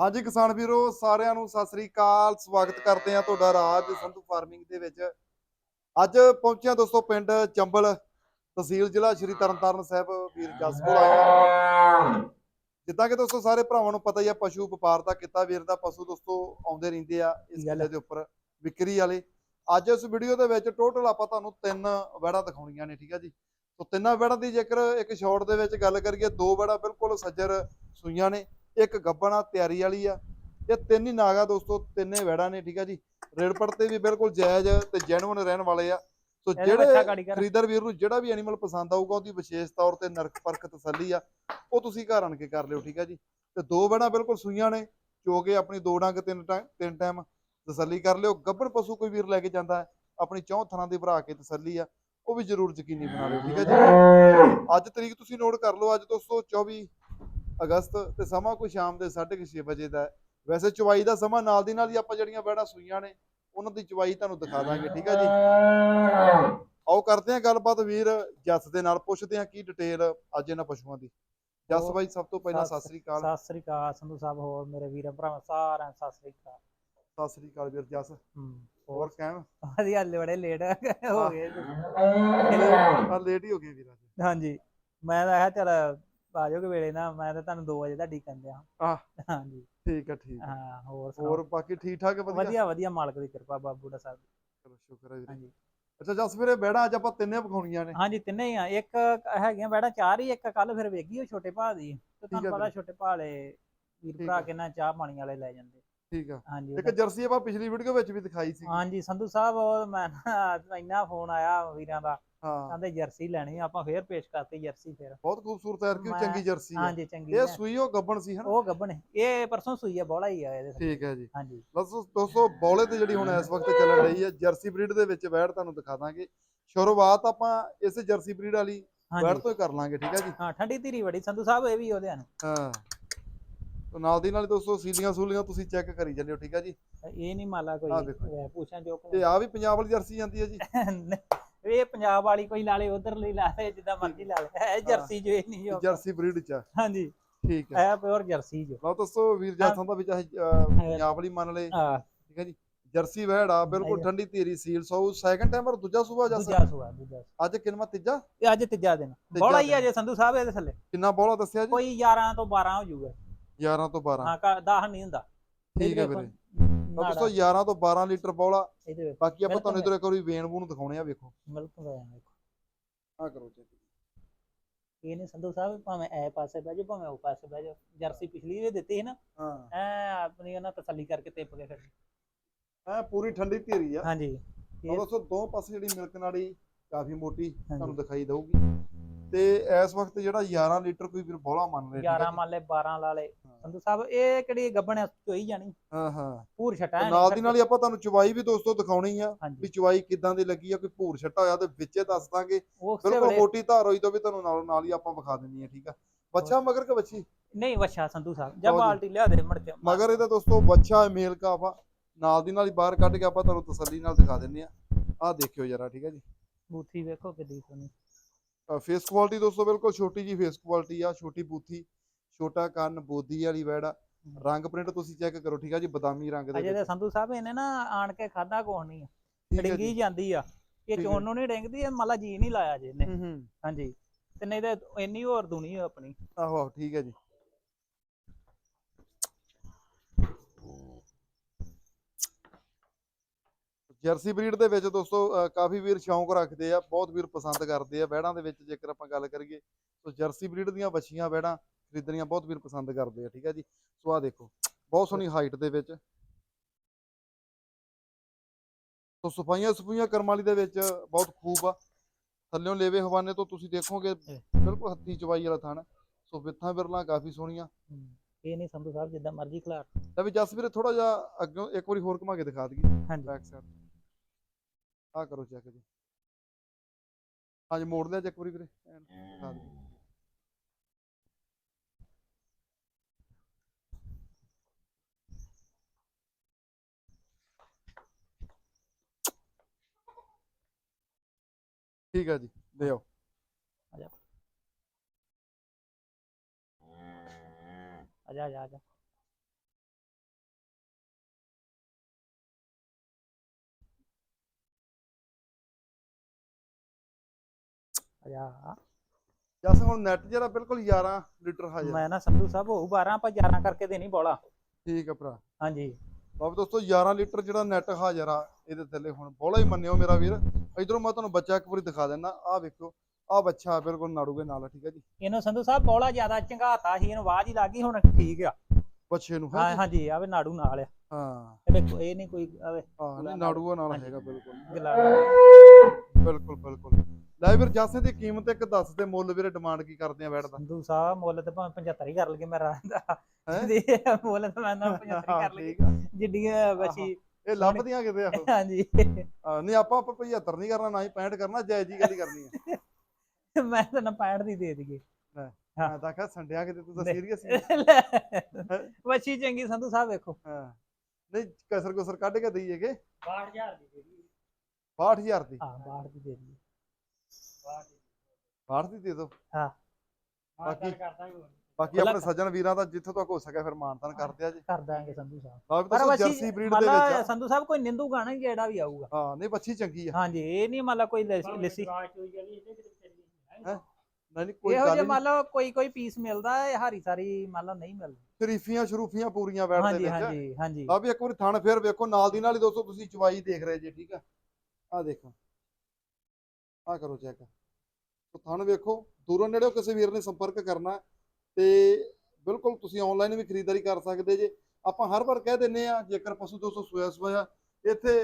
ਹਾਂਜੀ ਕਿਸਾਨ ਵੀਰੋ ਸਾਰਿਆਂ ਨੂੰ ਸਤਿ ਸ੍ਰੀ ਅਕਾਲ। ਸਵਾਗਤ ਕਰਦੇ ਆ ਤੁਹਾਡਾ ਰਾਜ ਸੰਧੂ ਫਾਰਮਿੰਗ ਦੇ ਵਿੱਚ। ਅੱਜ ਪਹੁੰਚਿਆ ਦੋਸਤੋ ਪਿੰਡ ਚੰਬਲ ਤਹਿਸੀਲ ਜ਼ਿਲ੍ਹਾ ਸ਼੍ਰੀ ਤਰਨਤਾਰਨ ਸਾਹਿਬ ਵੀਰ ਜਸ ਕੋਲ ਆਇਆ। ਜਿੱਦਾਂ ਕਿ ਦੋਸਤੋ ਸਾਰੇ ਭਰਾਵਾਂ ਨੂੰ ਪਤਾ ਹੀ ਆ ਪਸ਼ੂ ਵਪਾਰ ਦਾ ਕੀਤਾ ਵੀਰ ਦਾ ਪਸ਼ੂ ਦੋਸਤੋ ਆਉਂਦੇ ਰਹਿੰਦੇ ਆ ਇਸ ਗੱਲ ਦੇ ਉੱਪਰ ਵਿਕਰੀ ਵਾਲੇ। ਅੱਜ ਇਸ ਵੀਡੀਓ ਦੇ ਵਿੱਚ ਟੋਟਲ ਆਪਾਂ ਤੁਹਾਨੂੰ ਤਿੰਨ ਵੜਾ ਦਿਖਾਉਣੀਆਂ ਨੇ ਠੀਕ ਆ ਜੀ। ਸੋ ਤਿੰਨਾਂ ਵੜਾਂ ਦੀ ਜੇਕਰ ਇੱਕ ਸ਼ਾਰਟ ਦੇ ਵਿੱਚ ਗੱਲ ਕਰੀਏ ਦੋ ਵੜਾ ਬਿਲਕੁਲ ਸੱਜਰ ਸੂਈਆਂ ਨੇ। ਇੱਕ ਗੱਬਣਾ ਤਿਆਰੀ ਵਾਲੀ ਆ। ਇਹ ਤਿੰਨ ਹੀ ਨਾਗਾ ਦੋਸਤੋ ਤਿੰਨੇ ਵੜਾ ਨੇ ਠੀਕ ਆ ਜੀ। ਰੇਡ ਪੜ ਤੇ ਵੀ ਬਿਲਕੁਲ ਜਾਇਜ਼ ਤੇ ਜੈਨੂਇਨ ਰਹਿਣ ਵਾਲੇ ਆ। ਸੋ ਜਿਹੜੇ ਖਰੀਦਦਾਰ ਵੀਰ ਨੂੰ ਜਿਹੜਾ ਵੀ ਐਨੀਮਲ ਪਸੰਦ ਆਊਗਾ ਉਹਦੀ ਵਿਸ਼ੇਸ਼ ਤੌਰ ਤੇ ਨਰਕ ਪਰਖ ਤਸੱਲੀ ਆ ਉਹ ਤੁਸੀਂ ਘਰ ਆਣ ਕੇ ਕਰ ਲਿਓ ਠੀਕ ਆ ਜੀ। ਤੇ ਦੋ ਵੜਾ ਬਿਲਕੁਲ ਸੂਈਆਂ ਨੇ ਚੋ ਕੇ ਆਪਣੀ ਦੋ ਡੰਗ ਤਿੰਨ ਟਾਈਮ ਤਿੰਨ ਟਾਈਮ ਤਸੱਲੀ ਕਰ ਲਿਓ। ਗੱਬਣ ਪਸ਼ੂ ਕੋਈ ਵੀਰ ਲੈ ਕੇ ਜਾਂਦਾ ਆਪਣੀ ਚੌਂ ਥਣਾ ਦੀ ਭਰਾ ਕੇ ਤਸੱਲੀ ਆ ਉਹ ਵੀ ਜ਼ਰੂਰ ਯਕੀਨੀ ਬਣਾ ਲਿਓ ਠੀਕ ਹੈ ਜੀ। ਅੱਜ ਤਰੀਕ ਤੁਸੀਂ ਨੋਟ ਕਰ ਲਓ ਅੱਜ ਦੋਸਤੋ 24 ਅਗਸਤ ਤੇ ਸਮਾਂ ਕੋਈ ਸ਼ਾਮ ਦੇ 6:30 ਵਜੇ ਦਾ ਹੈ। ਵੈਸੇ ਚਵਾਈ ਦਾ ਸਮਾਂ ਨਾਲ ਦੀ ਨਾਲ ਹੀ ਆਪਾਂ ਜਿਹੜੀਆਂ ਬੈੜਾਂ ਸੂਈਆਂ ਨੇ ਉਹਨਾਂ ਦੀ ਚਵਾਈ ਤੁਹਾਨੂੰ ਦਿਖਾ ਦਾਂਗੇ ਠੀਕ ਹੈ ਜੀ? ਆਓ ਕਰਦੇ ਹਾਂ ਗੱਲਬਾਤ ਵੀਰ ਜੱਸ ਦੇ ਨਾਲ ਪੁੱਛਦੇ ਹਾਂ ਕੀ ਡਿਟੇਲ ਅੱਜ ਇਹਨਾਂ ਪਸ਼ੂਆਂ ਦੀ। ਜੱਸ ਬਾਈ ਸਭ ਤੋਂ ਪਹਿਲਾਂ ਸਤਿ ਸ੍ਰੀ ਅਕਾਲ। ਸਤਿ ਸ੍ਰੀ ਅਕਾਲ ਸੰਧੂ ਸਾਹਿਬ ਹੋਰ ਮੇਰੇ ਵੀਰਾਂ ਭਰਾਵਾਂ ਸਾਰਿਆਂ ਸਤਿ ਸ੍ਰੀ ਅਕਾਲ। ਸਤਿ ਸ੍ਰੀ ਅਕਾਲ ਵੀਰ ਜੱਸ। ਹੂੰ ਹੋਰ ਕਹਿਮ ਵਧੀਆ ਬੜੇ ਲੇਟ ਹੋ ਗਏ। ਆ ਲੇਟ ਹੀ ਹੋ ਗਏ ਵੀਰ ਹਾਂਜੀ ਮੈਂ ਤਾਂ ਆਇਆ ਚਲ ਆ ਜਾਓਗੇ ਵੇਲੇ ਨਾ ਮੈਂ ਤਾਂ ਤੁਹਾਨੂੰ 2 ਵਜੇ ਦਾ ਡੀਕਨ ਦਿਆ। ਆਹ। ਹਾਂਜੀ। ਠੀਕ ਆ ਠੀਕ ਆ। ਹਾਂ ਹੋਰ ਸੁਣਾਓ? ਹੋਰ ਬਾਕੀ ਠੀਕ ਠਾਕ ਵਧੀਆ? ਵਧੀਆ ਵਧੀਆ ਮਾਲਕ ਦੀ ਕਿਰਪਾ ਬਾਬੂ ਦਾ ਸਾਹਿਬ ਚਲੋ ਸ਼ੁਕਰ ਹੈ ਵੀਰੇ ਹਾਂਜੀ। ਅੱਛਾ ਜਸ ਵੀਰੇ ਬੈੜਾ ਅੱਜ ਆਪਾਂ ਤਿੰਨੇ ਵਿਖਾਉਣੀਆਂ ਨੇ। ਹਾਂਜੀ ਤਿੰਨੇ ਹੀ ਆ। ਇੱਕ ਹੈਗੀਆਂ ਬੈੜਾ ਚਾਰ ਹੀ ਇੱਕ ਕੱਲ ਫਿਰ ਵੇਗੀ ਉਹ ਛੋਟੇ ਭਾ ਦੀ। ਤੇ ਤੁਹਾਨੂੰ ਆ ਪਤਾ ਵੀਰੇ। ਛੋਟੇ ਭਾ ਵਾਲੇ ਵੀਰ ਠੀਕ ਭਰਾ ਆ। ਕਿੰਨਾ ਚਾਹ ਪਾਣੀ ਵਾਲੇ ਲੈ ਜਾਂਦੇ। ਠੀਕ ਆ। ਹਾਂਜੀ ਇੱਕ ਜਰਸੀ ਆਪਾਂ ਪਿਛਲੀ ਵੀਡੀਓ ਵਿੱਚ ਵੀ ਦਿਖਾਈ ਸੀ। ਹਾਂਜੀ ਸੰਧੂ ਸਾਹਿਬ ਉਹ ਮੈਂ ਨਾ ਇੰਨਾ ਫੋਨ ਆਇਆ ਵੀਰਾਂ ਦਾ। ਹਾਂ। ਕਹਿੰਦੇ ਜਰਸੀ ਲੈਣੀ ਆਪਾਂ ਫੇਰ ਪੇਸ਼ ਕਰਤੀ ਜਰਸੀ ਫੇਰ। ਬਹੁਤ ਖੂਬਸੂਰਤ ਹੈ ਕਿ ਮੈਂ- ਚੰਗੀ ਜਰਸੀ ਹੈ ਹਾਂਜੀ ਚੰਗੀ ਇਹ ਹੈ। ਸੂਈ ਉਹ ਗੱਬਣ ਸੀ ਹਨਾ? ਉਹ ਗੱਬਣ ਇਹ ਪਰਸੋਂ ਸੂਈ ਆ ਬੋਲਾ ਹੀ ਆ ਇਹਦੇ। ਠੀਕ ਹੈ ਜੀ। ਹਾਂਜੀ। ਬਸ ਦੋਸਤੋ ਬੌਲੇ ਤੇ ਜਿਹੜੀ ਹੁਣ ਇਸ ਵਕਤ ਚੱਲਣ ਰਹੀ ਹੈ ਜਰਸੀ ਬਰੀਡ ਦੇ ਵਿੱਚ ਬੈੜ ਤੁਹਾਨੂੰ ਦਿਖਾ ਦਾਂਗੇ। ਸ਼ੁਰੂਆਤ ਆਪਾਂ ਇਸ ਜਰਸੀ ਬਰੀਡ ਵਾਲੀ ਹਾਂਜੀ। ਤੋਂ ਹੀ ਕਰ ਲਾਂਗੇ ਠੀਕ ਹੈ ਜੀ? ਹਾਂ ਠੰਡੀ ਧੀਰੀ ਬੜੀ ਸੰਧੂ ਸਾਹਿਬ ਇਹ ਵੀ ਉਹਦੇ ਹਨ। ਹਾਂ। ਤੇ ਨਾਲ ਦੀ ਨਾਲ ਦੋਸਤੋ ਸੀਲੀਆਂ ਸੂਲੀਆਂ ਤੁਸੀਂ ਚੈੱਕ ਕਰੀ ਚੱਲਿਓ ਠੀਕ ਹੈ ਜੀ? ਇਹ ਨਹੀਂ ਮਾਲਾ ਆਹ ਕੋਈ ਦੇਖੋ। ਪੁੱਛਾਂ ਜੋ ਤੇ ਆ ਵੀ ਪੰਜਾਬ ਵਾਲੀ ਜਰਸੀ ਜਾਂਦੀ ਹੈ ਜੀ। ਇਹ ਪੰਜਾਬ ਵਾਲੀ ਕੋਈ ਲਾ ਲੇ ਉਧਰ ਲਈ ਲਾ ਲੇ ਜਿੱਦਾਂ ਮਰਜ਼ੀ ਲਾ ਲੇ। ਇਹ ਜਰਸੀ ਜੋ ਇਹ ਨਹੀਂ ਜੋ ਜਰਸੀ ਬਰੀਡ ਚ ਆ। ਹਾਂਜੀ। ਠੀਕ ਹੈ ਇਹ ਪਿਓਰ ਜਰਸੀ ਜੋ। ਲਓ ਦੋਸਤੋ ਵੀਰ ਜਾਸਾਂ ਦਾ ਵੀ ਚਾਹੇ ਅਹ, ਪੰਜਾਬ ਵਾਲੀ ਮੰਨ ਲਏ। ਹਾਂ। ਠੀਕ ਹੈ ਜੀ। ਜਰਸੀ ਵਹਿੜ ਆ ਬਿਲਕੁਲ। ਠੰਡੀ ਧੀਰੀ ਸੀਲ। ਸੌ ਸੈਕੰਡ ਟਾਈਮ ਪਰ ਦੂਜਾ ਸੂਬਾ ਜਸ? ਦੂਜਾ ਸੁਆ ਦੂਜਾ ਸੂਆ। ਅੱਜ ਕਿੰਨਾ ਤੀਜਾ? ਇਹ ਅੱਜ ਤੀਜਾ ਦਿਨ। ਬੋਲਾ ਹੀ ਆ ਦਿਨ। ਜੇ ਸੰਧੂ ਸਾਹਿਬ ਇਹਦੇ ਥੱਲੇ। ਕਿੰਨਾ ਬੋਲਾ ਦੱਸਿਆ ਜੀ? ਕੋਈ 11 ਤੋਂ 12 ਹੋ ਜਾਊਗਾ 11 ਤੋਂ 12 ਹਾਂ 10 ਨਹੀਂ ਹੁੰਦਾ। ਠੀਕ ਹੈ ਵੀਰੇ। ਤਾਂ ਦੋਸਤੋ 11 ਤੋਂ 12 ਲੀਟਰ ਬੋਲਾ। ਇਹਦੇ ਵਿੱਚ ਬਾਕੀ ਆਪਾਂ ਤੁਹਾਨੂੰ ਇਧਰ ਇੱਕ ਵਾਰੀ ਵੇਨ ਵੂਨ ਦਿਖਾਉਣੇ ਆ ਵੇਖੋ। ਮਿਲਕ ਵੈਨ ਦੇਖੋ ਆ ਕਰੋ ਚੈੱਕ ਇਹ ਨੇ ਸੰਧੂ ਸਾਹਿਬ ਭਾਵੇਂ ਐ ਪਾਸੇ ਬਹਿ ਜਾਓ ਭਾਵੇਂ ਉਹ ਪਾਸੇ ਬਹਿ ਜਾਓ। ਜਰਸੀ ਪਿਛਲੀ ਵੀ ਦਿੱਤੀ ਸੀ ਨਾ ਹਾਂ। ਐ ਆਪਣੀ ਉਹਨਾਂ ਤਸੱਲੀ ਕਰਕੇ ਟਿਪ ਕੇ ਫਿਰ। ਐ ਪੂਰੀ ਠੰਡੀ ਧੀਰੀ ਆ। ਹਾਂਜੀ। ਤਾਂ ਦੋਸਤੋ ਦੋ ਪਾਸੇ ਜਿਹੜੀ ਮਿਲਕ ਨਾੜੀ ਕਾਫੀ ਮੋਟੀ ਤੁਹਾਨੂੰ ਦਿਖਾਈ ਦਊਗੀ। ਤੇ ਇਸ ਵਕਤ ਜਿਹੜਾ 11 ਲੀਟਰ ਕੋਈ ਵੀਰ ਬੋਲਾ ਮੰਨ ਰਿਹਾ 11 ਮੰਨ ਲੈ 12 ਲਾ ਲੈ ਸੰਧੂ ਸਾਹਿਬ ਇਹ ਕਿਹੜੀ ਗੱਬਣ ਚੋਈ ਜਾਣੀ। ਹਾਂ ਹਾਂ। ਪੂਰ ਛਟਾ ਨਾਲ ਦੀ ਨਾਲ ਹੀ ਆਪਾਂ ਤੁਹਾਨੂੰ ਚਵਾਈ ਵੀ ਦੋਸਤੋ ਦਿਖਾਉਣੀ ਆ ਵੀ ਚਵਾਈ ਕਿਦਾਂ ਦੀ ਲੱਗੀ ਆ ਕੋਈ ਭੂਰ ਛੱਟਾ ਹੋਇਆ ਤੇ ਵਿੱਚੇ ਦੱਸ ਦਾਂਗੇ। ਬਿਲਕੁਲ ਮੋਟੀ ਧਾਰ ਹੋਈ ਤੋਂ ਵੀ ਤੁਹਾਨੂੰ ਨਾਲ ਨਾਲ ਹੀ ਆਪਾਂ ਵਿਖਾ ਦਿੰਨੀ ਆ ਠੀਕ ਆ? ਬੱਚਾ ਮਗਰ ਕਿ ਬੱਚੀ ਨਹੀਂ ਵਛਾ ਸੰਧੂ ਸਾਹਿਬ। ਜਾਂ। ਬਾਲਟੀ ਲਿਆ ਦੇ ਮੜ ਕੇ। ਮਗਰ ਇਹਦਾ ਦੋਸਤੋ ਬੱਚਾ ਹੈ ਮੇਲ ਕਾਫਾ। ਨਾਲ ਦੀ ਨਾਲ ਹੀ ਬਾਹਰ ਕੱਢ ਕੇ ਆਪਾਂ ਤੁਹਾਨੂੰ ਤਸੱਲੀ ਨਾਲ ਦਿਖਾ ਦਿੰਨੇ ਆ। ਆਹ ਦੇਖਿਓ ਜਰਾ ਠੀਕ ਹੈ ਜੀ? ਬੂਥੀ ਵੇਖੋ ਕਿੱਡੀ ਸੋਹਣੀ। ਫੇਸ ਕੁਆਲਿਟੀ ਦੋਸਤੋ ਬਿਲਕੁਲ ਛੋਟੀ ਜੀ ਫੇਸ ਕੁਆਲਿਟੀ ਆ ਛੋਟੀ ਬੂਥੀ ਛੋਟਾ ਕੰਨ ਬੋਦੀ ਵਾਲੀ ਵੈੜ ਆ। ਰੰਗ ਪ੍ਰਿੰਟ ਤੁਸੀਂ ਚੈੱਕ ਕਰੋ ਠੀਕ ਆ ਜੀ? ਬਦਾਮੀ ਰੰਗ ਦੇ ਅਜੇ ਤੇ ਸੰਧੂ ਸਾਹਿਬ ਇਹਨੇ ਨਾ ਆਣ ਕੇ ਖਾਦਾ ਕੋਹ ਨਹੀਂ ਹੈ ਡਿੰਗੀ ਜਾਂਦੀ ਆ। ਇਹ ਠੀਕ ਹੈ। ਚੋਣ ਨੂੰ ਨਹੀਂ ਡਿੰਗਦੀ ਇਹ ਮਲਾ ਜੀ ਨਹੀਂ ਲਾਇਆ ਜੇ ਇਹਨੇ। ਹਾਂਜੀ। ਤੇ ਨਹੀਂ ਤੇ ਇੰਨੀ ਹੋਰ ਦੁਨੀ ਆ ਆਪਣੀ। ਆਹੋ ਆਹੋ ਠੀਕ ਹੈ ਜੀ। ਜਰਸੀ ਬਰੀਡ ਦੇ ਵਿੱਚ ਦੋਸਤੋ ਕਾਫੀ ਵੀਰ ਸ਼ੌਂਕ ਰੱਖਦੇ ਆ ਬਹੁਤ ਵੀਰ ਪਸੰਦ ਕਰਦੇ ਆ ਵਹਿੜਾਂ ਦੇ ਵਿੱਚ ਜੇਕਰ ਆਪਾਂ ਗੱਲ ਕਰੀਏ ਸੋ ਜਰਸੀ ਬਰੀਡ ਦੀਆਂ ਬੱਚੀਆਂ ਵਹਿੜਾਂ ਖਰੀਦਣੀਆਂ ਬਹੁਤ ਵੀਰ ਪਸੰਦ ਕਰਦੇ ਆ ਠੀਕ ਹੈ ਜੀ? ਸੋ ਆਹ ਦੇਖੋ ਬਹੁਤ ਸੋਹਣੀ ਹਾਈਟ ਦੇ ਵਿੱਚ। ਸੋ ਸਫਾਈਆਂ ਸਫਾਈਆਂ ਕਰਮਾਲੀ ਦੇ ਵਿੱਚ ਬਹੁਤ ਖੂਬ ਆ। ਥੱਲਿਓਂ ਲੇਵੇ ਹਵਾਨੇ ਤੋਂ ਤੁਸੀਂ ਦੇਖੋਗੇ ਬਿਲਕੁਲ ਹੱਥੀ ਚਵਾਈ ਵਾਲਾ ਥਣ ਸੋ ਵਿੱਥਾਂ ਬਿਰਲਾਂ ਕਾਫੀ ਸੋਹਣੀਆਂ। ਇਹ ਨਹੀਂ ਸੰਧੂ ਸਾਹਿਬ ਜਿੱਦਾਂ ਮਰਜ਼ੀ ਖਿਲਾਰ। ਤਾਂ ਵੀ ਜਸ ਵੀਰੇ ਥੋੜਾ ਜਿਹਾ ਅੱਗੋਂ ਇੱਕ ਵਾਰੀ ਹੋਰ ਘੁਮਾ ਕੇ ਦਿਖਾ ਦਈਏ। ਹਾਂਜੀ। ਬੈਕ ਸਾਈਡ ਆ ਕਰੋ ਚੈੱਕ ਜੀ। ਹਾਂਜੀ, ਮੋੜ ਲਿਆ ਚੈੱਕ ਵਾਰੀ ਵੀਰੇ, ਐਨ ਦਿਖਾ ਦਈਏ ਠੀਕ ਆ ਜੀ ਲਿਓ ਆ ਜਾ ਆ ਜਾ ਆ ਜਾ। ਆ ਜਸ ਹੁਣ ਨੈਟ ਜਿਹੜਾ ਬਿਲਕੁਲ 11 ਲੀਟਰ ਹਾਜ਼ਰ ਮੈਂ ਨਾ ਸੰਧੂ ਸਾਹਿਬ ਹੋਊ 12 ਆਪਾਂ 11 ਕਰਕੇ ਦੇਣੀ ਬੋਲਾ। ਠੀਕ ਆ ਭਰਾ। ਹਾਂਜੀ। ਬਾਬ ਦੋਸਤੋ 11 ਲੀਟਰ ਜਿਹੜਾ ਨੈਟ ਹਾਜ਼ਰ ਆ ਇਹਦੇ ਥੱਲੇ ਹੁਣ ਬੋਲਾ ਹੀ ਮੰਨਿਓ ਮੇਰਾ ਵੀਰ। ਇਧਰੋਂ ਮੈਂ ਤੁਹਾਨੂੰ ਬੱਚਾ ਇੱਕ ਵਾਰੀ ਦਿਖਾ ਦਿੰਦਾ ਆਹ ਵੇਖੋ ਆਹ ਬੱਚਾ ਬਿਲਕੁਲ ਨਾੜੂਗੇ ਨਾਲ ਠੀਕ ਹੈ ਜੀ। ਇਹਨੂੰ ਸੰਧੂ ਸਾਹਿਬ ਬੋਲਾ ਜ਼ਿਆਦਾ ਚੰਗਾਤਾ ਸੀ ਇਹਨੂੰ ਆਵਾਜ਼ ਹੀ ਲੱਗੀ ਹੁਣ ਠੀਕ ਆ। ਬੱਚੇ ਨੂੰ ਹਾਂ ਹਾਂਜੀ ਆਵੇ ਨਾੜੂ ਨਾਲ ਆ। ਹਾਂ। ਇਹ ਵੇਖੋ ਇਹ ਨਹੀਂ ਕੋਈ ਆਵੇ। ਹਾਂ ਨਾੜੂਗਾ ਨਾਲ। ਹੈਗਾ ਬਿਲਕੁਲ। ਬਿਲਕੁਲ ਬਿਲਕੁਲ। ਲੈ ਵੀਰ ਜਾਸੇ ਦੀ ਕੀਮਤ ਇੱਕ ਦੱਸ ਤੇ ਮੁੱਲ ਵੀਰੇ ਡਿਮਾਂਡ ਕੀ ਕਰਦੇ ਆ ਬੈਠ ਦਾ? ਸੰਧੂ ਸਾਹਿਬ ਮੁੱਲ ਤੇ ਭਾਵੇਂ 75 ਹੀ ਕਰ ਲਗੇ ਮੈਂ ਰਾਹ ਦਾ। ਹੈਂ? ਦੇ ਮੁੱਲ ਤਾਂ ਮੈਂ ਨਾ 75 ਹੀ ਕਰ ਲਗੇ ਆ। ਜਿੱਡੀਆਂ ਬੱਚੀ ਇਹ ਲੱਭਦੀਆਂ ਕਿਤੇ ਆ ਉਹ? ਹਾਂਜੀ। ਹਾਂ, ਨਹੀਂ ਆਪਾਂ ਆਪਾਂ 75 ਨਹੀਂ ਕਰਨਾ ਨਾ ਹੀ 65 ਕਰਨਾ ਜਾਇਜ਼ ਹੀ ਗੱਲ ਹੀ ਕਰਨੀ ਹੈ ਮੈਂ ਤਾਂ ਨਾ 65 ਦੀ ਦੇ ਦਈਏ। ਮੈਂ ਤਾਂ ਕਿਹਾ ਸੰਡਿਆ ਕਿਤੇ ਤੂੰ ਤਾਂ। ਸੀਰੀਅਸ ਬੱਚੀ ਚੰਗੀ ਸੰਧੂ ਸਾਹਿਬ ਵੇਖੋ। ਹਾਂ। ਨਹੀਂ ਕਸਰ ਕੁਸਰ ਕੱਢ ਕੇ ਦਈਏਗੇ 62000 ਦੀ ਦੇ ਦਈਏ। 62000 ਦੀ। ਹਾਂ 62 ਦੀ ਦੇ ਦਈਏ। 62 ਦੀ ਦੇ ਦਿਓ। ਹਾਂ। ਬਾਕੀ- ਕਰਦਾ ਬਾਕੀ ਆਪਣੇ ਸੱਜਣ ਵੀਰਾਂ ਦਾ ਜਿੱਥੋਂ ਤੱਕ ਹੋ ਸਕਿਆ ਫਿਰ ਮਾਨਤਾਨ ਕਰਦੇ ਆ ਜੀ। ਕਰ ਦਾਂਗੇ ਸੰਧੂ ਸਾਹਿਬ। ਪਰ ਬੱਚੀ ਜਰਸੀ ਬਰੀਡ ਦੇ ਵਿੱਚ ਆ। ਸੰਧੂ ਸਾਹਿਬ ਕੋਈ ਨਿੰਦੂ ਗਾਣਾ ਜਿਹੜਾ ਵੀ ਆਊਗਾ। ਹਾਂ ਨਹੀਂ ਬੱਚੀ ਚੰਗੀ ਆ। ਹਾਂਜੀ ਇਹ ਨਹੀਂ ਮੰਨ ਲਾ ਕੋਈ ਲੱਸੀ। ਨਹੀਂ ਨਹੀਂ ਕੋਈ ਇਹੋ ਨਹੀਂ। ਮੰਨ ਲਓ ਕੋਈ ਕੋਈ ਪੀਸ ਮਿਲਦਾ ਹੈ ਹਾਰੀ ਸਾਰੀ ਮੰਨ ਲਓ ਨਹੀਂ ਮਿਲਦੀ। ਸ਼ਰੀਫੀਆਂ ਸ਼ਰੂਫੀਆਂ ਪੂਰੀਆਂ ਬੈਠ ਦੇ ਹਾਂਜੀ ਵਿੱਚ। ਹਾਂਜੀ ਹਾਂਜੀ। ਆ ਵੀ ਇੱਕ ਵਾਰੀ ਥਣ ਫੇਰ ਵੇਖੋ ਨਾਲ ਦੀ ਨਾਲ ਹੀ ਦੋਸਤੋ ਤੁਸੀਂ ਚਵਾਈ ਦੇਖ ਰਹੇ ਜੀ ਠੀਕ ਆ? ਆ ਦੇਖੋ। ਆ ਕਰੋ ਚੈੱਕ ਤੋ ਥਣ ਵੇਖੋ ਦੂਰੋਂ ਨੇੜਿਓਂ ਕਿਸੇ ਵੀਰ ਨੇ ਸੰਪਰਕ ਕਰਨਾ ਤੇ ਬਿਲਕੁਲ ਤੁਸੀਂ ਆਨਲਾਈਨ ਵੀ ਖਰੀਦਦਾਰੀ ਕਰ ਸਕਦੇ ਜੇ। ਆਪਾਂ ਹਰ ਵਾਰ ਕਹਿ ਦਿੰਨੇ ਆ ਜੇਕਰ ਪਸ਼ੂ ਦੋਸਤੋ ਸੋਇਆ ਸੋਇਆ ਇੱਥੇ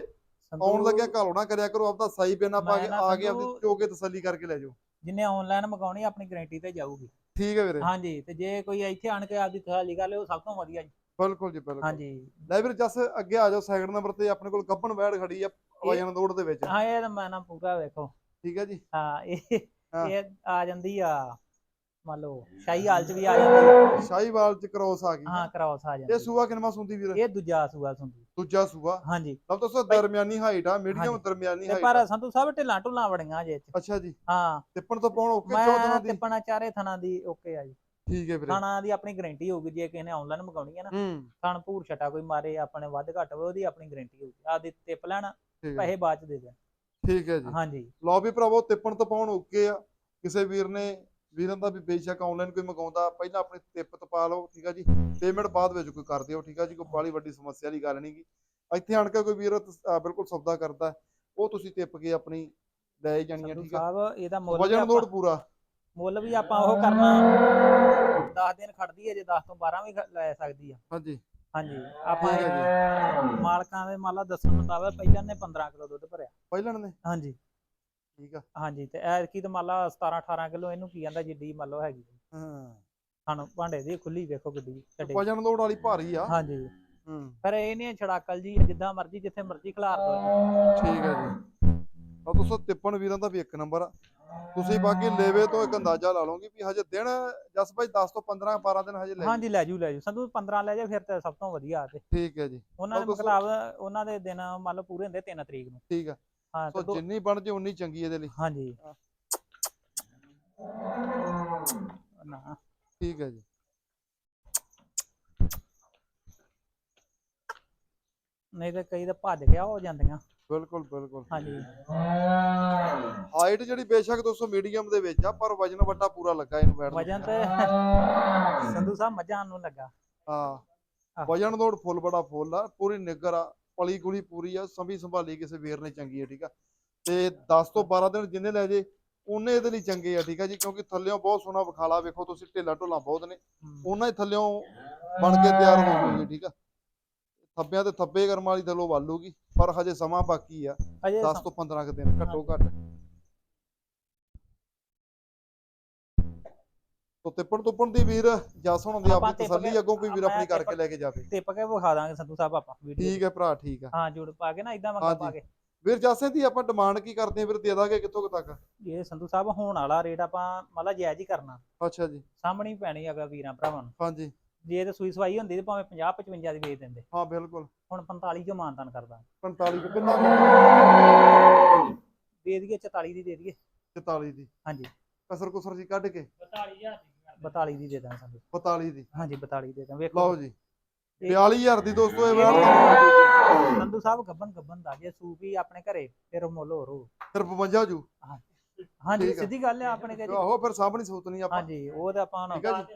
ਆਉਣ ਲੱਗਿਆ ਘਾਲੋਣਾ ਕਰਿਆ ਕਰੋ ਆਪਦਾ ਸਾਈ ਬਿਨਾ ਪਾ ਕੇ ਆ ਕੇ ਆਪਦੀ ਚੋਕੇ ਤਸੱਲੀ ਕਰਕੇ ਲੈ ਜਾਓ। ਜਿੰਨੇ ਆਨਲਾਈਨ ਮੰਗਾਉਣੀ ਆਪਣੀ ਗਾਰੰਟੀ ਤੇ ਜਾਊਗੀ। ਠੀਕ ਹੈ ਵੀਰੇ। ਹਾਂਜੀ ਤੇ ਜੇ ਕੋਈ ਇੱਥੇ ਆਣ ਕੇ ਆਪਦੀ ਤਸੱਲੀ ਕਰ ਲੇ ਉਹ ਸਭ ਤੋਂ ਵਧੀਆ ਜੀ। ਬਿਲਕੁਲ ਜੀ ਬਿਲਕੁਲ। ਹਾਂਜੀ। ਲੈ ਵੀਰ ਜਸ ਅੱਗੇ ਆ ਜਾਓ ਸੈਕਿੰਡ ਨੰਬਰ ਤੇ ਆਪਣੇ ਕੋਲ ਗੱਬਣ ਵੈੜ ਖੜੀ ਆ ਵਜਨ ਦੌੜ ਦੇ ਵਿੱਚ। ਹਾਂ ਇਹ ਤਾਂ ਮੈਂ ਨਾ ਪੂਰਾ ਵੇਖੋ। ਠੀਕ ਹੈ ਜੀ? ਹਾਂ ਇਹ ਹਾਂ। ਇਹ ਆ ਜਾਂਦੀ ਆ ਮੰਨ ਲਓ ਸ਼ਾਹੀ ਹਾਲ ਚ ਵੀ ਆ ਜਾਂਦੀ ਆ। ਸ਼ਾਹੀਵਾਲ ਚ ਕ੍ਰੋਸ ਆ ਗਈ। ਹਾਂ ਕ੍ਰਾਸ ਆ ਇਹ ਜਾਂਦੀ ਸੂਆ ਕਿੰਨਾ ਸੁੰਦੀ ਵੀਰ? ਇਹ ਦੂਜਾ ਸੂਆ ਸੁੰਦੀ। ਦੂਜਾ ਸੂਆ? ਹਾਂਜੀ। ਸਭ ਤੋਂ ਬਾਈ- ਦਰਮਿਆਨੀ ਹਾਈਟ ਆ ਮੀਡੀਅਮ ਹਾਂਜੀ। ਦਰਮਿਆਨੀ ਤੇ ਹਾਈਟ ਪਰ ਸੰਧੂ ਸਾਹਿਬ ਢਿੱਲਾਂ ਢੁੱਲਾਂ ਬੜੀਆਂ ਜੇ ਚ ਅੱਛਾ ਜੀ। ਹਾਂ। ਟਿੱਪਣ ਤੋਂ ਪਾਉਣ ਓਕੇ ਮੈਂ ਦੀ? ਤਿੱਪਣਾ ਚਾਰੇ ਥਣਾ ਦੀ ਓਕੇ ਆ ਜੀ। ਠੀਕ ਹੈ ਵੀਰੇ। ਥਾਣਾ ਦੀ ਆਪਣੀ ਗਾਰੰਟੀ ਹੋਊਗੀ ਜੇ ਕਿਸੇ ਨੇ ਆਨਲਾਈਨ ਮੰਗਾਉਣੀ ਹੈ ਨਾ। ਹੂੰ। ਥਣ ਭੂਰ ਛਟਾ ਕੋਈ ਮਾਰੇ ਆਪਣੇ ਵੱਧ ਘੱਟ ਹੋਵੇ ਉਹਦੀ ਆਪਣੀ ਗਾਰੰਟੀ ਹੋਊਗੀ। ਆਦੀ ਤਿੱਪ ਲੈਣਾ ਠੀਕ ਹੈ। ਪੈਸੇ ਬਾਅਦ ਚ ਦੇ ਦੇਣ। ਠੀਕ ਹੈ ਜੀ। ਹਾਂਜੀ। ਲਓ ਵੀ ਭਰਾਵੋ ਟਿੱਪਣ ਤੋਂ ਪਾਉਣ ਓਕੇ ਆ। ਕਿਸੇ ਵੀਰ ਨੇ ਵੀਰਾਂ ਦਾ ਵੀ ਬੇਸ਼ੱਕ ਆਨਲਾਈਨ ਕੋਈ ਮੰਗਾਉਂਦਾ ਪਹਿਲਾਂ ਆਪਣੀ ਟਿੱਪ ਤਪਾ ਲਓ ਠੀਕ ਆ ਜੀ। ਪੇਮੈਂਟ ਬਾਅਦ ਵਿੱਚ ਕੋਈ ਕਰ ਦਿਓ ਠੀਕ ਆ ਜੀ। ਕੋਈ ਬਾਲੀ ਵੱਡੀ ਸਮੱਸਿਆ ਦੀ ਗੱਲ ਨਹੀਂਗੀ। ਇੱਥੇ ਆਣ ਕੇ ਕੋਈ ਵੀਰ ਬਿਲਕੁਲ ਸੌਦਾ ਕਰਦਾ। ਉਹ ਤੁਸੀਂ ਟਿੱਪ ਕੇ ਆਪਣੀ ਲੈ ਜਾਣੀ ਆ ਠੀਕ ਆ। ਸਾਹਿਬ ਇਹਦਾ ਮੁੱਲ ਵਜਨ ਲੋਡ ਪੂਰਾ। ਮੁੱਲ ਵੀ ਆਪਾਂ ਉਹ ਕਰਨਾ। 10 ਦਿਨ ਖੜਦੀ ਹੈ ਜੇ 10 ਤੋਂ 12 ਵੀ ਲੈ ਸਕਦੀ ਆ। ਹਾਂਜੀ। ਹਾਂਜੀ। ਆਪਾਂ ਠੀਕ ਹੈ ਇਹ ਮਾਲਕਾਂ ਦੇ ਮਾਲਾ ਦੱਸਣ ਮੁਤਾਬਕ ਪਹਿਲਾਂ ਨੇ 15 ਕਿਲੋ ਦੁੱਧ ਭਰਿਆ। ਪਹਿਲਾਂ ਨੇ ਹਾਂਜੀ। ਠੀਕ ਆ। ਹਾਂਜੀ ਤੇ ਐਤਕੀ ਤਾਂ ਮਾਲਾ 17 18 ਕਿਲੋ ਇਹਨੂੰ ਕੀ ਜਾਂਦਾ ਜਿੱਡੀ ਮੰਨ ਲਓ ਹੈਗੀ। ਹਾਂ। ਸਾਨੂੰ ਭਾਂਡੇ ਦੀ ਖੁੱਲੀ ਵੇਖੋ ਗੱਡੀ ਛੱਡੇ ਵਜਨ ਲੋਡ ਵਾਲੀ ਭਾਰੀ ਆ। ਹਾਂਜੀ। ਹੂੰ। ਪਰ ਇਹ ਨਹੀਂ ਛੜਾਕਲ ਜੀ ਜਿੱਦਾਂ ਮਰਜ਼ੀ ਜਿੱਥੇ ਮਰਜ਼ੀ ਖਿਲਾਰ ਦੋ ਠੀਕ ਹੈ ਜੀ। ਤਾਂ ਦੋਸਤੋ ਤਿੱਪਣ ਵੀਰਾਂ ਦਾ ਵੀ ਇੱਕ ਨੰਬਰ ਆ। ਤੁਸੀਂ ਬਾਕੀ ਲੇਵੇ ਤੋਂ ਇੱਕ ਅੰਦਾਜ਼ਾ ਲਾ ਲਓਗੇ ਵੀ ਹਜੇ ਦਿਨ ਜਸ ਭਾਈ 10 ਤੋਂ 15 12 ਦਿਨ ਹਜੇ ਲੈ ਹਾਂਜੀ ਲੈ ਜੂ ਲੈ ਜੂ। ਸੰਧੂ 15 ਲੈ ਜਾ ਫਿਰ ਤਾਂ ਸਭ ਤੋਂ ਵਧੀਆ ਆ ਤੇ। ਠੀਕ ਹੈ ਜੀ। ਉਹਨਾਂ ਦੇ ਮੁਕਾਬਲੇ ਉਹਨਾਂ ਦੇ ਦਿਨ ਮੰਨ ਲਓ ਪੂਰੇ ਹੁੰਦੇ 3 ਤਰੀਕ ਨੂੰ। ਠੀਕ ਆ। ਹਾਂ ਸੋ ਜਿੰਨੀ ਬਣ ਜੇ ਉਨੀ ਚੰਗੀ ਇਹਦੇ ਲਈ। ਹਾਂਜੀ। ਨਾ। ਠੀਕ ਹੈ ਜੀ। ਨਹੀਂ ਤੇ ਕਈ ਤਾਂ ਭੱਜ ਗਿਆ ਹੋ ਜਾਂਦੀਆਂ। ਬਿਲਕੁਲ ਬਿਲਕੁਲ। ਹਾਂਜੀ। ਹਾਈਟ ਜਿਹੜੀ ਬੇਸ਼ੱਕ ਦੋਸਤੋ ਮੀਡੀਅਮ ਦੇ ਵਿੱਚ ਆ ਪਰ ਵਜਨ ਵੱਡਾ ਪੂਰਾ ਲੱਗਾ ਇਹਨੂੰ ਬੈਠ ਵਜਨ ਤੇ ਸੰਧੂ ਸਾਹਿਬ ਮੱਝਾਂ ਨੂੰ ਲੱਗਾ। ਹਾਂ। ਵਜਨ ਲੋਡ ਫੁੱਲ ਬੜਾ ਫੁੱਲ ਆ ਪੂਰੀ ਨਿੱਗਰ ਆ ਪਲੀ ਗੁਲੀ ਪੂਰੀ ਆ ਸੰਭੀ ਸੰਭਾਲੀ ਕਿਸੇ ਵੀਰ ਨੇ ਚੰਗੀ ਆ ਠੀਕ ਆ। ਤੇ 10 ਤੋਂ 12 ਦਿਨ ਜਿੰਨੇ ਲੈ ਜੇ ਉਹਨੇ ਇਹਦੇ ਲਈ ਚੰਗੇ ਆ ਠੀਕ ਆ ਜੀ ਕਿਉਂਕਿ ਥੱਲਿਓਂ ਬਹੁਤ ਸੋਹਣਾ ਵਿਖਾਲਾ ਵੇਖੋ ਤੁਸੀਂ ਢੇਲਾ ਢੋਲਾ ਬਹੁਤ ਨੇ ਉਹਨਾਂ ਹੀ ਥੱਲਿਓਂ ਬਣ ਕੇ ਤਿਆਰ ਹੋ ਜੂਗੀ ਠੀਕ ਆ। ਥੱਬਿਆਂ ਤੇ ਥੱਬੇ ਕਰਮ ਵਾਲੀ ਥੱਲੋਂ ਵਾਲੂਗੀ ਪਰ ਹਜੇ ਸਮਾਂ ਬਾਕੀ ਆ। ਅਜੇ 10 ਤੋਂ 15 ਕੁ ਦਿਨ ਘੱਟੋ ਘੱਟ। ਤੋ ਤਿੱਪਣ ਤੁੱਪਣ ਦੀ ਵੀਰ ਜਸ ਹੁਣ ਦੀ ਆਪਾਂ ਆਪਣੀ ਤਸੱਲੀ ਅੱਗੋਂ ਕੋਈ ਵੀਰ ਆਪਣੀ ਕਰਕੇ ਲੈ ਕੇ ਜਾਵੇ। ਟਿੱਪ ਕੇ ਵਿਖਾ ਦਾਂਗੇ ਸੰਧੂ ਸਾਹਿਬ ਆਪਾਂ ਵੀਡੀਓ ਠੀਕ ਹੈ ਭਰਾ ਠੀਕ ਆ ਹਾਂ ਜੁੜ ਪਾ ਕੇ ਨਾ ਇਦਾਂ ਮੰਗਾ। ਪਾ ਕੇ। ਵੀਰ ਜਾਸੇ ਦੀ ਆਪਾਂ ਡਿਮਾਂਡ ਕੀ ਕਰਦੇ ਆ ਵੀਰ ਦੇ ਦਾਂਗੇ ਕਿੱਥੋਂ ਕੁ ਤੱਕ? ਇਹ ਸੰਧੂ ਸਾਹਿਬ ਹੋਣ ਵਾਲਾ ਰੇਟ ਆਪਾਂ ਮਤਲਬ ਜਾਇਜ਼ ਹੀ ਕਰਨਾ। ਅੱਛਾ ਜੀ। ਸਾਹਮਣੇ ਹੀ ਪੈਣੀ ਅਗਰ ਵੀਰਾਂ ਭਰਾਵਾਂ ਨੂੰ। ਹਾਂਜੀ। ਜੇ ਤੇ ਸੂਈ ਸਵਾਈ ਹੁੰਦੀ ਤੇ ਭਾਵੇਂ 50 55 ਦੀ ਵੇਚ ਦਿੰਦੇ। ਹਾਂ ਬਿਲਕੁਲ। ਹੁਣ 45 ਜੋ ਮਾਨਤਾਨ ਕਰਦਾ। 45 ਕੁ ਕਿੰਨਾ? ਦੇ ਦਈਏ 44 ਦੀ ਦੇ ਦਈਏ। 44 ਦੀ। ਹਾਂਜੀ। ਕਸਰ ਕੁਸਰ ਜੀ ਕੱਢ ਕੇ? 42000 ਦੀ 42 ਦੀ ਦੇ ਦਾਂ ਸੰਧੂ 42 ਦੀ। ਹਾਂਜੀ 42 ਦੇ ਦਾਂ ਵੇਖੋ। ਲਓ ਜੀ। ਇਹ- 42000 ਦੀ ਦੋਸਤੋ ਇਹ ਵੈਣ ਸੰਧੂ ਸਾਹਿਬ ਗੱਬਨ ਗੱਬਨ ਦਾ ਜੇ ਸੂਪ ਹੀ ਆਪਣੇ ਘਰੇ ਫਿਰ ਮੁੱਲ ਹੋਰ ਹੋ। ਫਿਰ 52 ਜੂ। ਹਾਂਜੀ। ਸਿੱਧੀ ਗੱਲ ਹੈ ਆਪਣੇ ਤੇ ਜੀ। ਆਹੋ ਫਿਰ ਸਾਂਭਣੀ ਸੋਚਣੀ ਆਪਾਂ। ਹਾਂਜੀ ਉਹ ਤਾਂ ਆਪਾਂ ਜੀ।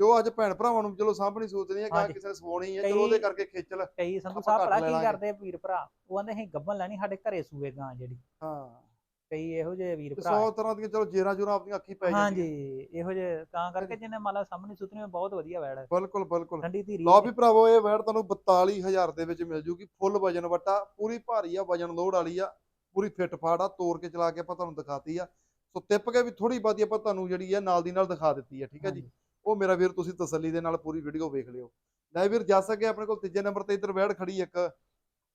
ਤੇ ਉਹ ਅੱਜ ਭੈਣ ਭਰਾਵਾਂ ਨੂੰ ਚਲੋ ਸਾਂਭਣੀ ਸੋਚਣੀ ਹੈ ਕਿ ਹਾਂਜੀ। ਕਿਸੇ ਸਵਾਉਣੀ ਹੈ ਚਲੋ ਉਹਦੇ ਕਰਕੇ ਖੇਚਲ ਕਈ ਸੰਧੂ ਸਾਹਿਬ ਭਲਾ ਕੀ। ਕਰਦੇ ਆ ਵੀਰ ਭਰਾ ਉਹ ਆਂਦੇ ਅਸੀਂ ਗੱਭਣ ਲੈਣੀ ਸਾਡੇ ਘਰੇ ਸੂਏ ਗਾਂ ਜਿਹੜੀ। ਹਾਂ। ਕਈ ਇਹੋ ਜਿਹੇ ਵੀਰ ਭਰਾ 100 ਤਰ੍ਹਾਂ ਦੀਆਂ ਚਲੋ ਜੇਰਾਂ ਜੁਰਾਂ ਆਪਣੀਆਂ ਅੱਖੀ ਪੈ ਹਾਂਜੀ ਜਾਂਦੀਆਂ ਇਹੋ ਜਿਹੇ ਤਾਂ ਕਰਕੇ ਜਿਹਨੇ ਮੰਨ ਲਾ ਸਾਹਮਣੇ ਸੁਤਨੀ ਬਹੁਤ ਵਧੀਆ ਵੈੜ ਹੈ। ਬਿਲਕੁਲ ਬਿਲਕੁਲ। ਠੰਡੀ ਧੀਰੀ ਲਓ ਵੀ ਭਰਾਵੋ ਇਹ ਵੈੜ ਤੁਹਾਨੂੰ 42000 ਦੇ ਵਿੱਚ ਮਿਲ ਜੂਗੀ ਫੁੱਲ ਵਜਨ ਵਟਾ ਪੂਰੀ ਭਾਰੀ ਆ ਵਜਨ ਲੋਡ ਵਾਲੀ ਆ ਪੂਰੀ ਫਿੱਟ ਫਾੜ ਆ ਤੋੜ ਕੇ ਚਲਾ ਕੇ ਆਪਾਂ ਤੁਹਾਨੂੰ ਦਿਖਾਤੀ ਆ। ਸੋ ਟਿੱਪ ਕੇ ਵੀ ਥੋੜੀ ਬਾਦੀ ਆਪਾਂ ਤੁਹਾਨੂੰ ਜਿਹੜੀ ਆ ਨਾਲ ਦੀ ਨਾਲ ਦਿਖਾ ਦਿੱਤੀ ਆ ਠੀਕ ਹੈ ਜੀ। ਹਾਂਜੀ। ਉਹ ਮੇਰਾ ਵੀਰ ਤੁਸੀਂ ਤਸੱਲੀ ਦੇ ਨਾਲ ਪੂਰੀ ਵੀਡੀਓ ਵੇਖ ਲਿਓ। ਲੈ ਵੀਰ ਜਾ ਸਕੇ ਆਪਣੇ ਕੋਲ ਤੀਜੇ ਨੰਬਰ ਤੇ ਇੱਧਰ ਵੈੜ ਖੜੀ ਇੱਕ।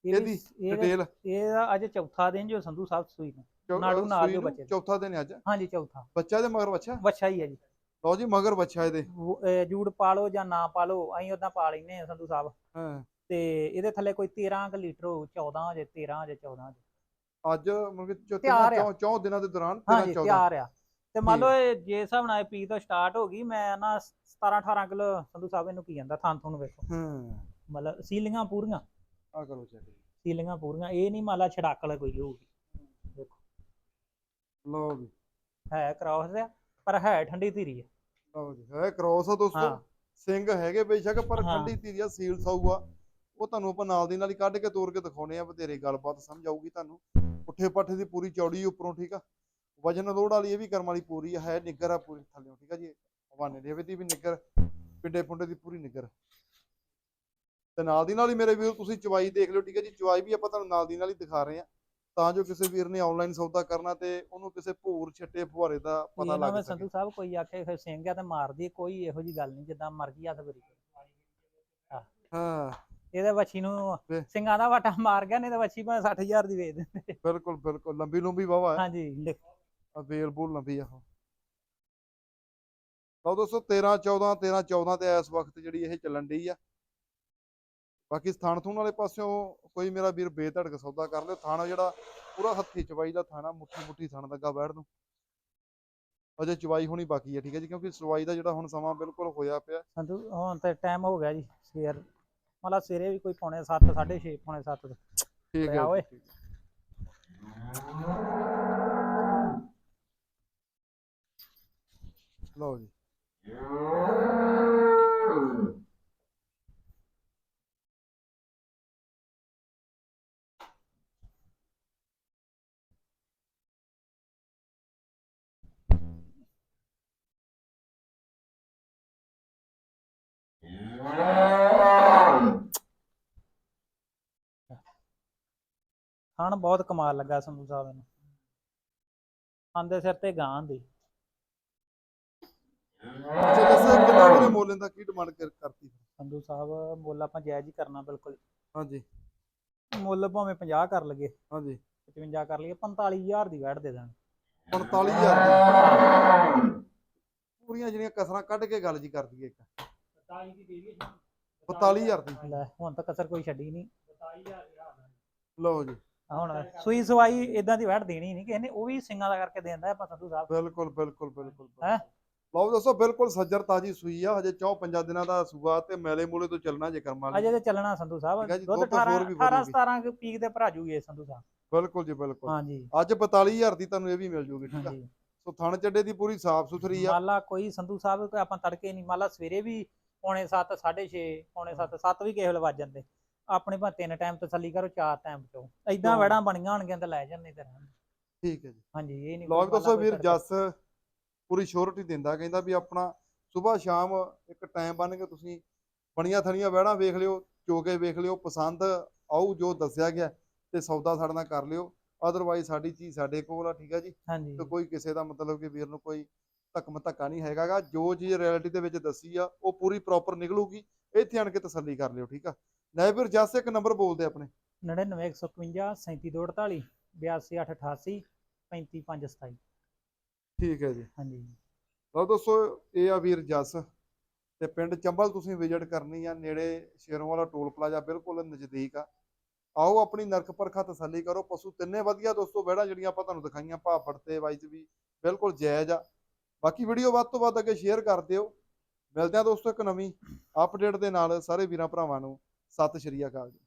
ਇਹ ਇਹਦੀ ਡਿਟੇਲ ਇਹ ਅੱਜ ਚੌਥਾ ਦਿਨ ਜੋ ਸੰਧੂ ਸਾਹਿਬ ਸੂਈ ਨੂੰ। ਨਾੜੂ ਨਾਲ ਨੂੰ ਬੱਚੇ ਦੇ। ਚੌਥਾ ਦਿਨ ਅੱਜ? ਹਾਂਜੀ ਚੌਥਾ। ਬੱਚਾ ਦੇ ਮਗਰ ਬੱਚਾ? ਵੱਛਾ ਹੀ ਹੈ ਜੀ। ਲਓ ਜੀ ਮਗਰ ਬੱਚਾ ਇਹਦੇ। ਜੂੜ ਪਾਲੋ ਜਾਂ ਨਾ ਪਾਲੋ ਅਸੀਂ ਉਦਾਂ ਪਾ ਲੈਨੇ ਆ ਸੰਧੂ ਸਾਹਿਬ। ਹਾਂ। ਤੇ ਇਹਦੇ ਥੱਲੇ ਕੋਈ 13 ਕੁ ਲੀਟਰ ਹੋ 14 ਹੋ ਜੇ 13 ਹੋ ਜੇ 14 ਹੋ ਜੇ ਅੱਜ ਮਤਲਬ ਕਿ ਚੌ- ਤਿਆਰ ਆ। ਚੌਂ ਚੌਂ ਦਿਨਾਂ ਦੇ ਦੌਰਾਨ 13 ਹਾਂਜੀ 14 ਤਿਆਰ ਆ। ਤੇ ਮੰਨ ਲਓ ਇਹ ਜੇ ਹਿਸਾਬ ਨਾਲ ਪੀ ਤੋਂ ਸਟਾਰਟ ਹੋ ਗਈ ਮੈਂ ਨਾ 17 18 ਕਿਲੋ ਸੰਧੂ ਸਾਹਿਬ ਇਹਨੂੰ ਕੀ ਜਾਂਦਾ ਥਾਂ ਤੁਹਾਨੂੰ ਵੇਖੋ। ਹਾਂ। ਮਤਲਬ ਸੀਲੀਆਂ ਪੂਰੀਆਂ। ਆ ਕਰੋ ਚੈੱਕ ਸੀਲੀਆਂ ਪੂਰੀਆਂ ਇਹ ਨਹੀਂ ਮੰਨ ਲਾ ਛੜਾਕਲ ਕੋਈ ਹੋਊਗੀ। ਦੇਖੋ ਲਓ ਵੀ ਹੈ ਕ੍ਰਾਸ ਆ ਪਰ ਹੈ ਠੰਡੀ ਧੀਰੀ ਆ। ਲਓ ਜੀ ਹੈ ਕ੍ਰੋਸ ਆ ਦੋਸਤੋ। ਸਿੰਘ ਹੈਗੇ ਬੇਸ਼ੱਕ ਪਰ। ਠੰਡੀ ਧੀਰੀਆ ਸੀਲ ਸਾਊ ਆ। ਉਹ ਤੁਹਾਨੂੰ ਆਪਾਂ ਨਾਲ ਦੀ ਨਾਲ ਹੀ ਕੱਢ ਕੇ ਤੋੜ ਕੇ ਦਿਖਾਉਣੇ ਆ ਬਥੇਰੇ ਗੱਲਬਾਤ ਸਮਝ ਆਊਗੀ ਤੁਹਾਨੂੰ। ਪੁੱਠੇ ਪੱਠੇ ਦੀ ਪੂਰੀ ਚੌੜੀ ਉੱਪਰੋਂ ਠੀਕ ਆ? ਵਜਨ ਲੋੜ ਵਾਲੀ ਇਹ ਵੀ ਕਰਮ ਵਾਲੀ ਪੂਰੀ ਹੈ ਨਿੱਗਰ ਆ ਪੂਰੀ ਥੱਲੇੋਂ ਠੀਕ ਆ ਜੀ? ਹਵਾਨੇ ਦੇ ਦੀ ਵੀ ਨਿੱਗਰ ਪਿੰਡੇ ਪੁੰਡੇ ਦੀ ਪੂਰੀ ਨਿੱਗਰ ਤੇ ਨਾਲ ਦੀ ਨਾਲ ਹੀ ਮੇਰੇ ਵੀਰ ਤੁਸੀਂ ਚਵਾਈ ਦੇਖ ਲਿਓ ਠੀਕ ਹੈ ਜੀ? ਚਵਾਈ ਵੀ ਆਪਾਂ ਤੁਹਾਨੂੰ ਨਾਲ ਦੀ ਨਾਲ ਹੀ ਦਿਖਾ ਰਹੇ ਆ ਤਾਂ ਜੋ ਕਿਸੇ ਵੀਰ ਨੇ ਆਨਲਾਈਨ ਸੌਦਾ ਕਰਨਾ ਤੇ ਉਹਨੂੰ ਕਿਸੇ ਭੂਰ ਛੱਟੇ ਫੁਹਾਰੇ ਦਾ ਪਤਾ ਲੱਗ ਸਕੇ। ਸੰਧੂ ਸਾਹਿਬ ਕੋਈ ਆਖੇ ਫਿਰ ਸਿੰਘ ਆ ਤੇ ਮਾਰਦੀ ਕੋਈ ਇਹੋ ਜੀ ਗੱਲ ਨਹੀਂ ਜਿੱਦਾਂ ਮਰਜ਼ੀ ਹੱਥ ਫੇਰੀ ਹਾਂ। ਇਹਦੇ ਵੱਛੀ ਨੂੰ ਸਿੰਘਾਂ ਦਾ ਵਾਟਾ ਮਾਰ ਗਿਆ ਨਹੀਂ ਤਾਂ ਵੱਛੀ ਭਾਵੇਂ 60000 ਦੀ ਵੇਚ ਦਿੰਦੇ। ਬਿਲਕੁਲ ਬਿਲਕੁਲ ਲੰਬੀ ਲੰਬੀ ਵਾਵਾ ਹੈ। ਹਾਂਜੀ ਅਵੇਲੇਬਲ ਲੰਬੀ ਆ ਲਓ ਦੋਸਤੋ 13 14 13 14 ਤੇ ਇਸ ਵਕਤ ਜਿਹੜੀ ਇਹ ਚੱਲਣ ਡਈ ਆ। ਬਾਕੀ ਸਥਾਨ ਥੂਣ ਵਾਲੇ ਪਾਸਿਓਂ ਕੋਈ ਮੇਰਾ ਵੀਰ ਬੇਧੜਕ ਸੌਦਾ ਕਰ ਲਿਓ। ਥਾਣਾ ਜਿਹੜਾ ਪੂਰਾ ਹੱਥੀ ਚਵਾਈ ਦਾ ਥਾਣਾ ਮੁੱਠੀ ਮੁੱਠੀ ਥਣ ਲੱਗਾ ਬੈਠ ਨੂੰ। ਅਜੇ ਚਵਾਈ ਹੋਣੀ ਬਾਕੀ ਹੈ ਠੀਕ ਹੈ ਜੀ ਕਿਉਂਕਿ ਚਵਾਈ ਦਾ ਜਿਹੜਾ ਹੁਣ ਸਮਾਂ ਬਿਲਕੁਲ ਹੋਇਆ ਪਿਆ। ਸੰਧੂ ਹੁਣ ਤੇ ਟਾਈਮ ਹੋ ਗਿਆ ਜੀ ਸਵੇਰ। ਮਤਲਬ ਸਵੇਰੇ ਵੀ ਕੋਈ ਪੌਣੇ 7 6:30 ਪੌਣੇ 7 ਠੀਕ ਲਿਆ ਓਏ। ਲਓ ਜੀ। ਖਾਣ ਬਹੁਤ ਕਮਾਲ ਲੱਗਾ ਸੰਧੂ ਸਾਹਿਬ ਨੂੰ। ਆਂਦੇ ਸਿਰ ਤੇ ਗਾਂ ਦੀ। ਅੱਛਾ ਦੱਸੋ ਕਿੰਨਾ ਮੇਰੇ ਮੋਲੇ ਦਾ ਕੀ ਡਿਮਾਂਡ ਕਰਤੀ ਸੰਧੂ ਸਾਹਿਬ ਮੁੱਲ ਆਪਾਂ ਜਾਇਜ਼ ਹੀ ਕਰਨਾ ਬਿਲਕੁਲ। ਹਾਂਜੀ। ਮੁੱਲ ਭਾਵੇਂ 50 ਕਰ ਲਗੇ ਹਾਂਜੀ। 55 ਕਰ ਲਈਏ 45000 ਦੀ ਵੈਟ ਦੇ ਦਾਂਗੇ। 45000 ਦੀ। ਪੂਰੀਆਂ ਜਿਹੜੀਆਂ ਕਸਰਾਂ ਕੱਢ ਕੇ ਗੱਲ ਜੀ ਕਰ ਦਈਏ ਇੱਕ। 45000 ਦੀ ਲੈ ਹੁਣ ਤਾਂ ਕਸਰ ਕੋਈ ਛੱਡੀ ਨਹੀਂ। ਲਓ ਜੀ। ਹੁਣ ਸੂਈ ਸਵਾਈ ਇਦਾਂ ਦੀ ਵੈਟ ਦੇਣੀ ਨਹੀਂ ਕਿਸੇ ਨੇ ਉਹ ਵੀ ਸਿੰਘਾਂ ਦਾ ਕਰਕੇ ਦੇਂਦਾ ਆਪਾਂ ਸੰਧੂ ਸਾਹਿਬ। ਬਿਲਕੁਲ ਬਿਲਕੁਲ ਬਿਲਕੁਲ। ਹੈਂ? ਲਓ ਦੋਸਤੋ ਬਿਲਕੁਲ ਸੱਜਰ ਤਾਜੀ ਸੂਈ ਆ। ਹਜੇ ਚੌ ਪੰਜਾਂ ਦਿਨਾਂ ਦਾ ਸੂਆ ਤੇ ਮੈਲੇ ਮੂਲੇ ਤੋਂ ਚੱਲਣਾ ਜੇ ਕਰਮ ਤੇ ਚੱਲਣਾ ਸੰਧੂ ਸਾਹਿਬ। ਦੁੱਧ ਦੁੱਧ 18 ਹੋਰ ਵੀ 18 ਵਧੂਗੀ। 17 ਕੁ ਪੀਕ ਦੇ ਭਰਾ ਜੂਗੇ ਸੰਧੂ ਸਾਹਿਬ। ਬਿਲਕੁਲ ਜੀ ਬਿਲਕੁਲ। ਹਾਂਜੀ। ਅੱਜ 42000 ਦੀ ਤੁਹਾਨੂੰ ਇਹ ਵੀ ਮਿਲ ਜੂਗੀ ਠੀਕ ਆ। ਹਾਂਜੀ। ਸੋ ਥਣ ਚੱਡੇ ਦੀ ਪੂਰੀ ਸਾਫ਼ ਸੁਥਰੀ ਆ। ਮਾਲਾ ਕੋਈ ਸੰਧੂ ਸਾਹਿਬ ਕੋਈ ਆਪਾਂ ਤੜਕੇ ਨਹੀਂ ਮਾਲਾ ਸਵੇਰੇ ਵੀ ਪੌਣੇ 7 6:30 ਪੌਣੇ 7 7 ਵੀ ਕਿਸੇ ਵੇਲੇ ਵੱਜ ਜਾਂਦੇ। ਆਪਣੇ ਭਾਵੇਂ ਤਿੰਨ ਟਾਈਮ ਤਸੱਲੀ ਕਰੋ ਚਾਰ ਟਾਈਮ ਚੋਂ ਐਦਾਂ। ਵੜਾਂ ਬਣੀਆਂ ਹੋਣਗੀਆਂ ਤਾਂ ਲੈ ਜਾਂਦੇ ਤੇ ਠੀਕ ਹੈ ਜੀ। ਹਾਂਜੀ ਇਹ ਨਹੀਂ ਲਓ ਵੀ ਦੋਸਤੋ ਵੀਰ ਜੱਸ ਪੂਰੀ ਸ਼ੋਰਟੀ ਦਿੰਦਾ ਕਹਿੰਦਾ ਵੀ ਆਪਣਾ ਸਵੇਰ ਸ਼ਾਮ ਇੱਕ ਟਾਈਮ ਬੰਨ ਕੇ ਤੁਸੀਂ ਬਣੀਆਂ ਥਣੀਆਂ ਵਹਿੜਾਂ ਵੇਖ ਲਿਓ ਚੋਕੇ ਵੇਖ ਲਿਓ ਪਸੰਦ ਆਊ ਜੋ ਦੱਸਿਆ ਗਿਆ ਤੇ ਸੌਦਾ ਸਾਡੇ ਨਾਲ ਕਰ ਲਿਓ। ਅਦਰਵਾਈਜ਼ ਸਾਡੀ ਚੀਜ਼ ਸਾਡੇ ਕੋਲ ਆ ਠੀਕ ਹੈ ਜੀ? ਹਾਂਜੀ। ਤੇ ਕੋਈ ਕਿਸੇ ਦਾ ਮਤਲਬ ਕਿ ਵੀਰ ਨੂੰ ਕੋਈ ਧੱਕਮ ਧੱਕਾ ਨਹੀਂ ਹੈਗਾਗਾ ਜੋ ਚੀਜ਼ ਰਿਐਲਿਟੀ ਦੇ ਵਿੱਚ ਦੱਸੀ ਆ ਉਹ ਪੂਰੀ ਪ੍ਰੋਪਰ ਨਿਕਲੂਗੀ। ਇੱਥੇ ਆਣ ਕੇ ਤਸੱਲੀ ਕਰ ਲਿਓ ਠੀਕ ਆ? ਵੀਰ ਜੱਸ ਇੱਕ ਨੰਬਰ ਬੋਲਦੇ ਆਪਣੇ। 99151 37248 82888 35527 ਠੀਕ ਹੈ ਜੀ। ਹਾਂਜੀ। ਲਓ ਦੋਸਤੋ ਇਹ ਆ ਵੀਰ ਜੱਸ ਤੇ ਪਿੰਡ ਚੰਬਲ ਤੁਸੀਂ ਵਿਜ਼ਿਟ ਕਰਨੀ ਆ ਨੇੜੇ ਸ਼ੇਰੋਂ ਵਾਲਾ ਟੋਲ ਪਲਾਜ਼ਾ ਬਿਲਕੁਲ ਨਜ਼ਦੀਕ ਆ। ਆਓ ਆਪਣੀ ਨਰਕ ਪਰਖਾ ਤਸੱਲੀ ਕਰੋ। ਪਸ਼ੂ ਤਿੰਨੇ ਵਧੀਆ ਦੋਸਤੋ ਵਿਹੜਾਂ ਜਿਹੜੀਆਂ ਆਪਾਂ ਤੁਹਾਨੂੰ ਦਿਖਾਈਆਂ ਭਾਫੜ ਤੇ ਵਾਈਜ਼ ਵੀ ਬਿਲਕੁਲ ਜਾਇਜ਼ ਆ। ਬਾਕੀ ਵੀਡੀਓ ਵੱਧ ਤੋਂ ਵੱਧ ਅੱਗੇ ਸ਼ੇਅਰ ਕਰ ਦਿਓ। ਮਿਲਦੇ ਆ ਦੋਸਤੋ ਇੱਕ ਨਵੀਂ ਅਪਡੇਟ ਦੇ ਨਾਲ। ਸਾਰੇ ਵੀਰਾਂ ਭਰਾਵਾਂ ਨੂੰ ਸਤਿ ਸ਼੍ਰੀ ਅਕਾਲ ਜੀ।